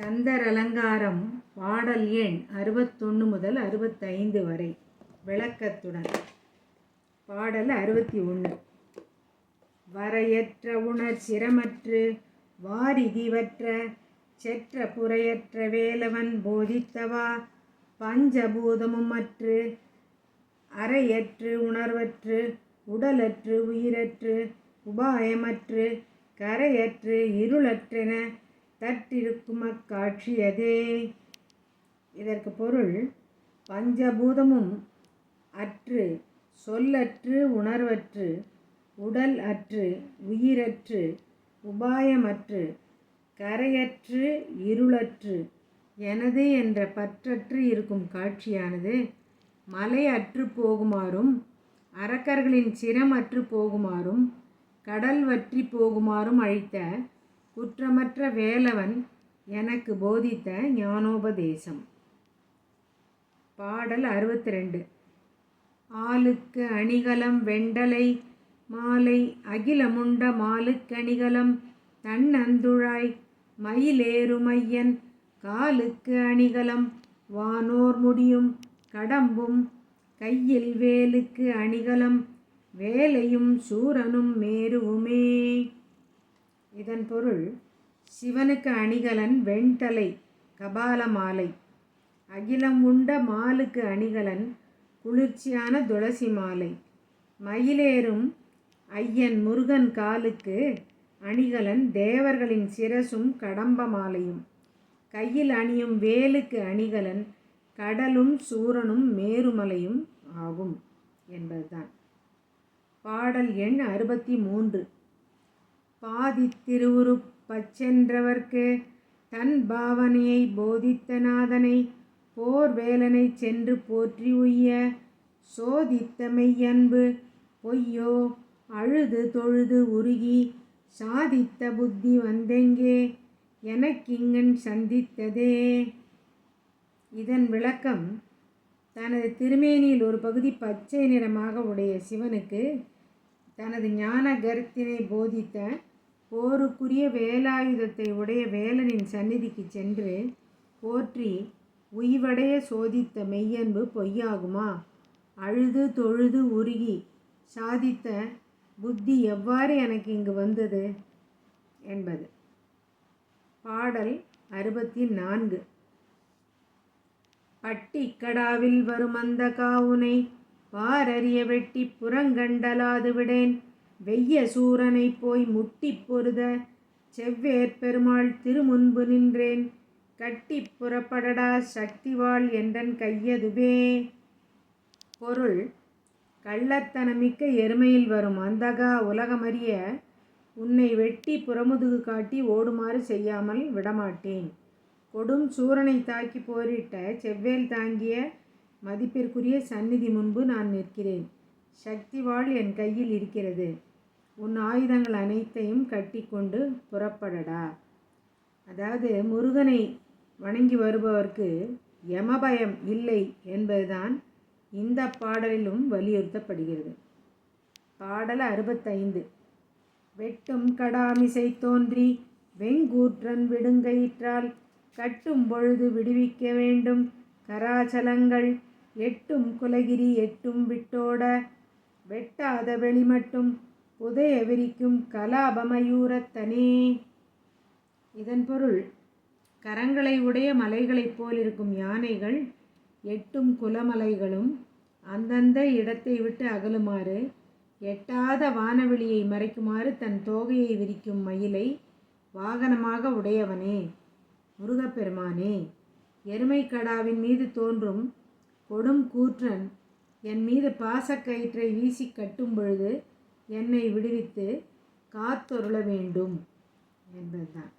அலங்காரம் பாடல் எண் அறுபத்தொன்று முதல் அறுபத்தைந்து வரை. விளக்கத்துடன். பாடல் அறுபத்தி ஒன்று வரையற்ற உணர் சிரமற்று வாரிதிவற்ற செற்ற புறையற்ற வேலவன் போதித்தவா? பஞ்சபூதமும் அற்று அறையற்று உணர்வற்று உடலற்று உயிரற்று உபாயமற்று கரையற்று இருளற்றென தற்றிருக்கும் அக்காட்சியதே இதற்கு பொருள் பஞ்சபூதமும் அற்று சொல்லற்று உணர்வற்று உடல் அற்று உயிரற்று உபாயமற்று கரையற்று இருளற்று எனது என்ற பற்றற்று இருக்கும் காட்சியானது மலை அற்று போகுமாறும் அரக்கர்களின் சிரம் அற்று போகுமாறும் கடல் வற்றி போகுமாறும் அழித்த குற்றமற்ற வேலவன் எனக்கு போதித்த ஞானோபதேசம். பாடல் அறுபத்தி ரெண்டு ஆளுக்கு அணிகலம் வெண்டலை மாலை அகிலமுண்ட மாலுக்கணிகலம் தன்னந்துழாய் மயிலேறுமையன் காலுக்கு அணிகலம் வானோர் முடியும் கடம்பும் கையில் வேலுக்கு அணிகலம் வேலையும் சூரனும் மேருவுமே. இதன் பொருள் சிவனுக்கு அணிகலன் வெண்தலை கபால மாலை அகிலம் உண்ட மாலுக்கு அணிகலன் குளிர்ச்சியான துளசி மாலை. மயிலேறும் ஐயன் முருகன் காலுக்கு அணிகலன் தேவர்களின் சிரசும் கடம்ப மாலையும். கையில் அணியும் வேலுக்கு அணிகலன் கடலும் சூரனும் மேருமலையும் ஆகும் என்பதுதான். பாடல் எண் அறுபத்தி மூன்று. பாதி திருவுரு பச்சென்றவர்க்கு தன் பாவனையை போதித்த நாதனை போர் வேலனை சென்று போற்றி உய்ய சோதித்த மெய்யன்பு பொய்யோ அழுது தொழுது உருகி சாதித்த புத்தி வந்தெங்கே எனக்கிங்கன் சந்தித்ததே. இதன் விளக்கம் தனது திருமேனியில் ஒரு பகுதி பச்சை நிறமாக உடைய சிவனுக்கு தனது ஞான கருத்தினை போதித்த போருக்குரிய வேலாயுதத்தை உடைய வேலனின் சந்நிதிக்கு சென்று போற்றி உய்வடைய சோதித்த மெய்யன்பு பொய்யாகுமா? அழுது தொழுது உருகி சாதித்த புத்தி எவ்வாறு எனக்கு இங்கு வந்தது? என்பது. பாடல் அறுபத்தி நான்கு பட்டிக்கடாவில் வரும் அந்த காவுனை பாரறிய வெட்டி புறங்கண்டலாது விடேன். வெய்ய சூரனை போய் முட்டி பொருத செவ்வேற் பெருமாள் திருமுன்பு நின்றேன். கட்டி புறப்படடா சக்திவாள் என்றன் கையதுவே. பொருள் கள்ளத்தனமிக்க எருமையில் வரும் அந்தகா உலகமறிய உன்னை வெட்டி புறமுதுகு காட்டி ஓடுமாறு செய்யாமல் விடமாட்டேன். கொடும் சூரனை தாக்கி போரிட்ட செவ்வேல் தாங்கிய மதிப்பிற்குரிய சந்நிதி முன்பு நான் நிற்கிறேன். சக்திவாள் என் கையில் இருக்கிறது. உன் ஆயுதங்கள் அனைத்தையும் கட்டிக்கொண்டு புறப்படடா. அதாவது முருகனை வணங்கி வருபவர்க்கு யமபயம் இல்லை என்பதுதான் இந்த பாடலிலும் வலியுறுத்தப்படுகிறது. பாடல் அறுபத்தைந்து. வெட்டும் கடாமிசை தோன்றி வெங்கூற்றன் விடுங்கயிற்றால் கட்டும் பொழுது விடுவிக்க வேண்டும். கராச்சலங்கள் எட்டும் குலகிரி எட்டும் விட்டோட வெட்டாத வெளி மட்டும் விரிக்கும் கலாபமயூரத்தனே. இதன் பொருள் கரங்களை உடைய மலைகளைப் போலிருக்கும் யானைகள் எட்டும் குலமலைகளும் அந்தந்த இடத்தை விட்டு அகலுமாறு எட்டாத வானவெளியை மறைக்குமாறு தன் தோகையை விரிக்கும் மயிலை வாகனமாக உடையவனே முருகப்பெருமானே. எருமைக்கடாவின் மீது தோன்றும் கொடும் கூற்றன் என் மீது பாசக்கயிற்றை வீசி கட்டும் பொழுது என்னை விடுவித்து காத்தொருள வேண்டும் என்பதுதான்.